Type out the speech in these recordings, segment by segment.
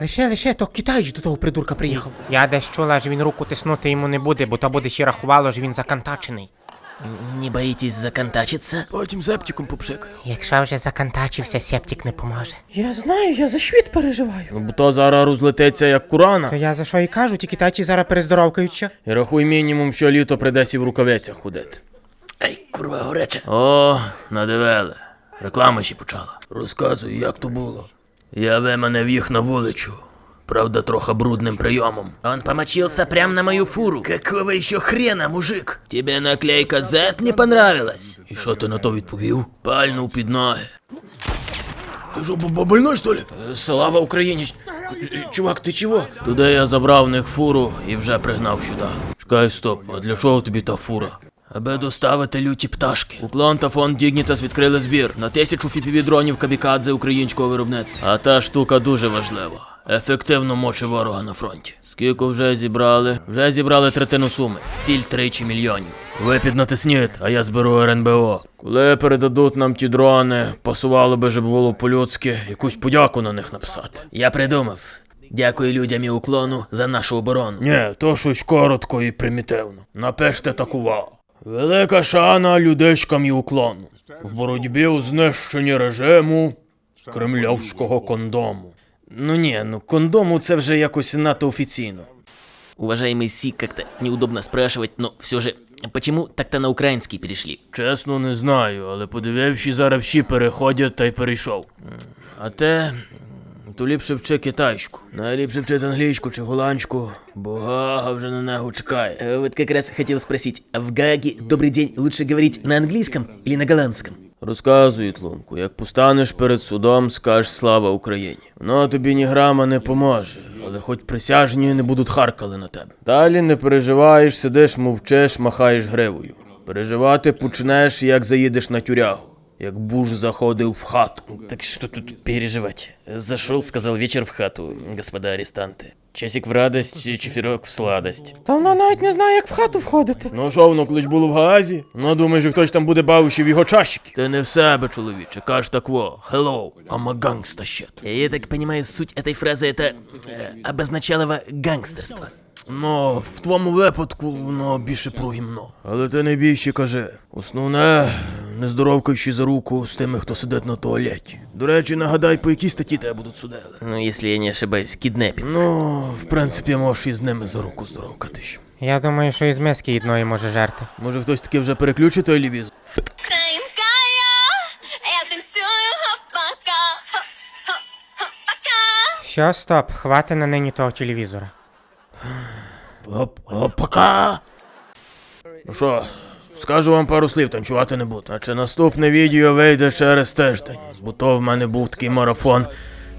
Лише, лише, то китаєць до того придурка приїхав. Я десь чула, що він руку тиснути йому не буде, бо то буде ще рахувало, що він закантачений. Не боитесь законтачиться? Потім септиком попшикаю. Якщо вже закантачився, септик не поможе. Я знаю, я за світ переживаю. Ну бо то зараз розлетиться як курана. То я за що і кажу, ті китайці зараз перездоровкаються. І рахуй мінімум, що літо придесі в рукавицях ходити. Ай, курва горяча. О, надивели. Реклама ще почала. Розказуй, як то було. Я виманив їх на вулицю. Правда, трохи брудним прийомом. Он помочился прямо на мою фуру. Какого еще хрена, мужик? Тебе наклейка Z не понравилась? І що ти на то відповів? Пальнув під ноги. Що, б- больной, що ли? Слава Україні! Чувак, ти чого? Туди я забрав в них фуру і вже пригнав сюди. Чекай, стоп, а для чого тобі та фура? Аби доставити люті пташки. Уклон та фонд Дігнітас відкрили збір на тисячу фіпівідронів камікадзе українського виробництва. А та штука дуже важлива. Ефективно мочи ворога на фронті. Скільки вже зібрали? Вже зібрали третину суми. Ціль тричі мільйонів. Ви піднатисніть, а я зберу РНБО. Коли передадуть нам ті дрони, пасувало би, щоб було по-людськи якусь подяку на них написати. Я придумав. Дякую людям і уклону за нашу оборону. Ні, то щось коротко і примітивно. Напиште такува. Велика шана людишкам і уклону. В боротьбі у знищенні режиму кремлівського кондому. Ну ні, ну кондому це вже якось надто офіційно. Уважаемый Си, как-то неудобно спрашивать, но все же, почему так-то на украинский перешли? Чесно, не знаю, але подививши, зараз всі переходять та й перейшов. А те. То ліпше вчи китайську. Найліпше вчити англійську чи голландську, бо гага вже на нього чекає. Э, Вот как раз хотел спросить, а в Гааге «добрый день» лучше говорить на английском или на голландском? Розказуй, Тлумку, як постанеш перед судом, скажеш слава Україні. Воно тобі ні грама не поможе, але хоч присяжні не будуть харкали на тебе. Далі не переживаєш, сидиш, мовчиш, махаєш гривою. Переживати почнеш, як заїдеш на тюрягу, як буш заходив в хату. Так что тут переживать? Зашел, сказал вечер в хату, господа арестанты. Часик в радость, чефирок в сладость. Та вона навіть не знає, як в хату входити. Ну що воно колись було в Гаазі? Ну думаєш, що хтось там буде бавивши в його часики? Ти не в себе, чоловіче, кажеш так во. Hello, I'm a gangsta shit. Я так понимаю, суть этой фразы это э, обозначалого гангстерства. Ну, в твоєму випадку воно більше про гімно. Але ти не більше кажи. Основне, не здоровкаючи за руку з тими, хто сидить на туалеті. До речі, нагадай, по якій статті тебе будуть судили. Ну, если я не ошибаюсь, киднеппинг. Ну, в принципі, можеш і з ними за руку здоровкатись. Я думаю, що із миски одної може жерти. Може хтось таки вже переключить той лівіз? Що, стоп, хвати на нині того телевізора. Пока! Ну що, скажу вам пару слів, танцювати не буду. А чи наступне відео вийде через тиждень? Бо то в мене був такий марафон,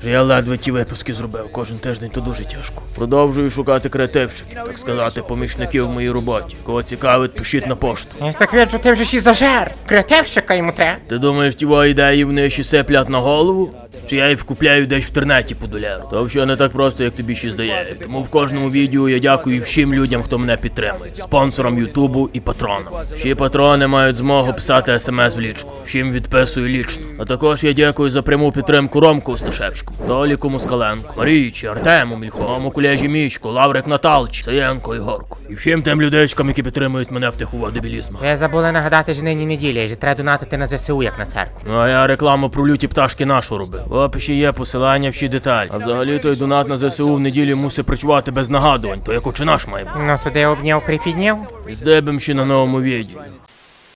що я ледве ті випуски зробив. Кожен тиждень то дуже тяжко. Продовжую шукати креативщиків, так сказати, помічників в моїй роботі. Кого цікавить, пишіть на пошту. Я так віджу, ти вже ще зажер. Креативщика йому треба. Ти думаєш, ті ідеї вони ще сиплять на голову? Чи я їх вкупляю десь в інтернеті по доляру? То все не так просто, як тобі ще здається. Тому в кожному відео я дякую всім людям, хто мене підтримує. Спонсорам Ютубу і патронам. Всі патрони мають змогу писати смс в лічку. Всім відписую лічно. А також я дякую за пряму підтримку Ромку Осташевську, Толіку Москаленко, Марійчі, Артему Мільхому, Кулежі Мічку, Лаврик Наталчі, Саєнко Ігорку. І всім тим людечкам, які підтримують мене в тих дебілізмах. Ви забули нагадати ж нині неділя, і що треба донатити на ЗСУ, як на церкву. Ну а я рекламу про люті пташки нашу робив. В описі є посилання всі деталі. А взагалі той донат на ЗСУ в неділі мусить працювати без нагадувань, то як очинаш має бути. Ну, туди обняв, припідняв. Здебим ще на новому відео.